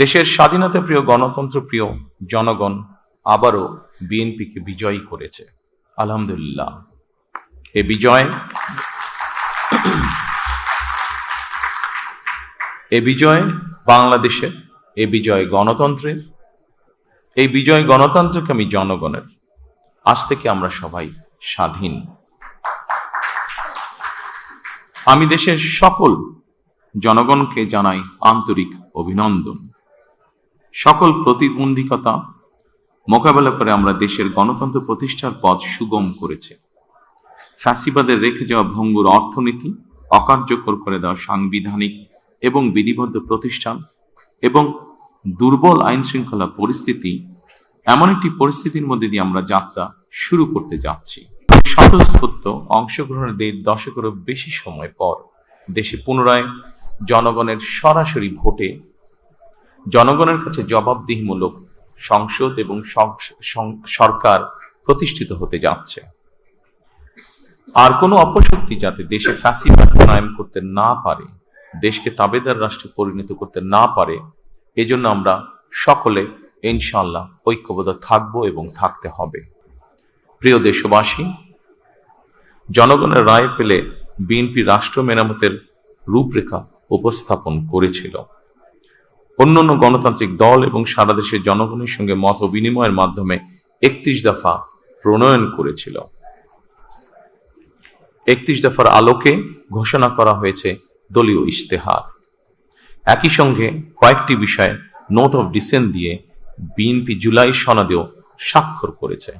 দেশের স্বাধীনতা প্রিয় গণতন্ত্র প্রিয় জনগণ আবারও বিএনপিকে বিজয়ী করেছে। আলহামদুলিল্লাহ। এ বিজয় এ বিজয় বাংলাদেশে, এ বিজয় গণতন্ত্রের এই বিজয় গণতন্ত্রকে আমি জনগণের, আজ থেকে আমরা সবাই স্বাধীন। আমি দেশের সকল জনগণকে জানাই আন্তরিক অভিনন্দন। সকল প্রতিবন্ধকতা মোকাবেলা করে আমরা দেশের গণতন্ত্র প্রতিষ্ঠার পথ সুগম করেছে। ফ্যাসিবাদের রেখে যাওয়া ভঙ্গুর অর্থনীতি অকার্যকর করে দেওয়া সাংবিধানিক এবং বিধিবদ্ধ প্রতিষ্ঠান এবং দুর্বল আইন শৃঙ্খলা পরিস্থিতি এমন একটি পরিস্থিতির মধ্যে দিয়ে আমরা যাত্রা শুরু করতে যাচ্ছি। স্বতঃস্ফূর্ত অংশগ্রহণের দেড় দশকেরও বেশি সময় পর দেশে পুনরায় জনগণের সরাসরি ভোটে জনগণের কাছে জবাবদিহিমূলক সংসদ এবং সরকার প্রতিষ্ঠিত হতে যাচ্ছে। আর কোনো অপশক্তি যাতে দেশে ফ্যাসিবাদ কায়েম করতে না পারে, দেশকে তাবেদার রাষ্ট্রে পরিণত করতে না পারে, এজন্য আমরা সকলে ইনশাল্লাহ ঐক্যবদ্ধ থাকব এবং থাকতে হবে। প্রিয় দেশবাসী, জনগণের রায় পেলে বিএনপি রাষ্ট্র মেরামতের রূপরেখা উপস্থাপন করেছিল। অন্যান্য গণতান্ত্রিক দল এবং সারা দেশের জনগণের সঙ্গে মত বিনিময়ের মাধ্যমে একত্রিশ দফা প্রণয়ন করেছিল। একত্রিশ দফার আলোকে ঘোষণা করা হয়েছে দলীয় ইশতেহার। একই সঙ্গে কয়েকটি বিষয়ে নোট অফ ডিসেন্ট দিয়ে বিএনপি জুলাই সনদেও স্বাক্ষর করেছে।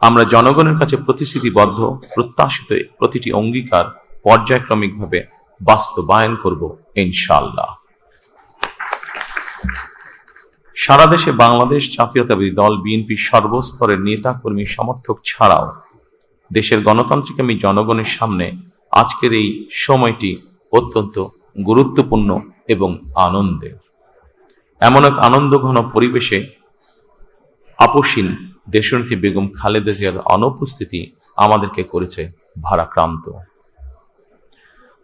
আমরা জনগণের কাছে প্রতিশ্রুতিবদ্ধ, প্রত্যাশিত প্রতিটি অঙ্গীকার পর্যায়ক্রমিকভাবে বাস্তবায়ন করব ইনশাআল্লাহ। সারা দেশে বাংলাদেশ জাতীয়তাবাদী দল বিএনপি সর্বস্তরের নেতা কর্মী সমর্থক ছাড়াও দেশের গণতান্ত্রিকামী জনগণের সামনে আজকের এই সময়টি অত্যন্ত গুরুত্বপূর্ণ এবং আনন্দের। এমন এক আনন্দঘন পরিবেশে আপসীন দেশনেত্রী বেগম খালেদা জিয়ার অনুপস্থিতি আমাদেরকে করেছে ভারাক্রান্ত।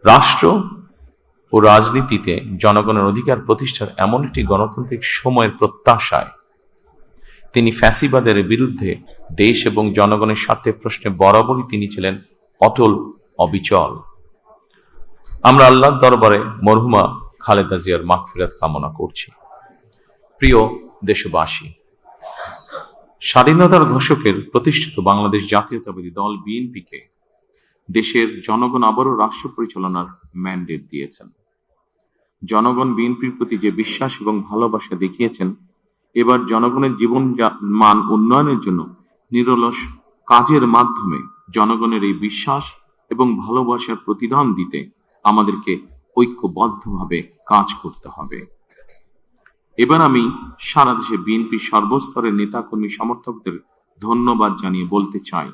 রাষ্ট্র ও রাজনীতিতে জনগণের অধিকার প্রতিষ্ঠার এমন একটি গণতান্ত্রিক সময়ের প্রত্যাশায় তিনি ফ্যাসিবাদের বিরুদ্ধে দেশ এবং জনগণের স্বার্থে প্রশ্নে বরাবরই তিনি ছিলেন অটল, অবিচল। আমরা আল্লাহর দরবারে মরহুমা খালেদা জিয়ার মাগফিরাত কামনা করছি। প্রিয় দেশবাসী, স্বাধীনতার ঘোষকের প্রতিষ্ঠিত বাংলাদেশ জাতীয়তাবাদী দল বিএনপিকে দেশের জনগণ আবারও রাষ্ট্র পরিচালনার ম্যান্ডেট দিয়েছেন। জনগণ বিএনপির প্রতি যে বিশ্বাস এবং ভালোবাসা দেখিয়েছেন, এবার জনগণের জীবন মান উন্নয়নের জন্য নিরলস কাজের মাধ্যমে জনগণের এই বিশ্বাস এবং ভালোবাসার প্রতিদান দিতে আমাদেরকে ঐক্যবদ্ধভাবে কাজ করতে হবে। এবার আমি সারা দেশে বিএনপি সর্বস্তরের নেতাকর্মী সমর্থকদের ধন্যবাদ জানিয়ে বলতে চাই।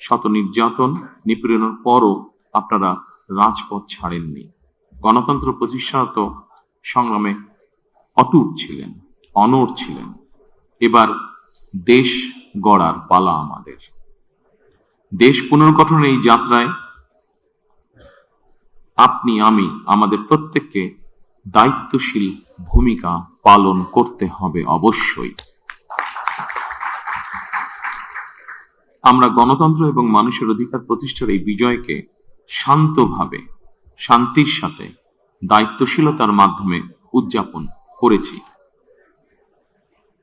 শত নির্যাতন নিপীড়নের পরও আপনারা রাজপথ ছাড়েননি। গণতন্ত্র প্রতিষ্ঠানত সংগ্রামে অটুট ছিলেন, অনড় ছিলেন। এবার দেশ গড়ার পালা আমাদের। দেশ পুনর্গঠনের এই যাত্রায় আপনি, আমি, আমাদের প্রত্যেককে দায়িত্বশীল ভূমিকা পালন করতে হবে অবশ্যই। আমরা গণতন্ত্র এবং মানুষের অধিকার প্রতিষ্ঠার এই বিজয়কে শান্তভাবে শান্তির সাথে দায়িত্বশীলতার মাধ্যমে উদযাপন করেছি।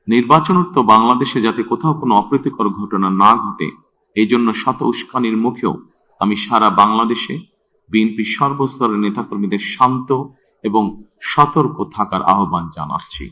নির্বাচনোত্তর বাংলাদেশে যাতে কোথাও কোনো অপ্রীতিকর ঘটনা না ঘটে এই জন্য শত উস্কানির মুখেও আমি সারা বাংলাদেশে বিএনপির সর্বস্তরের নেতাকর্মীদের শান্ত এবং সতর্ক থাকার আহ্বান জানাচ্ছি।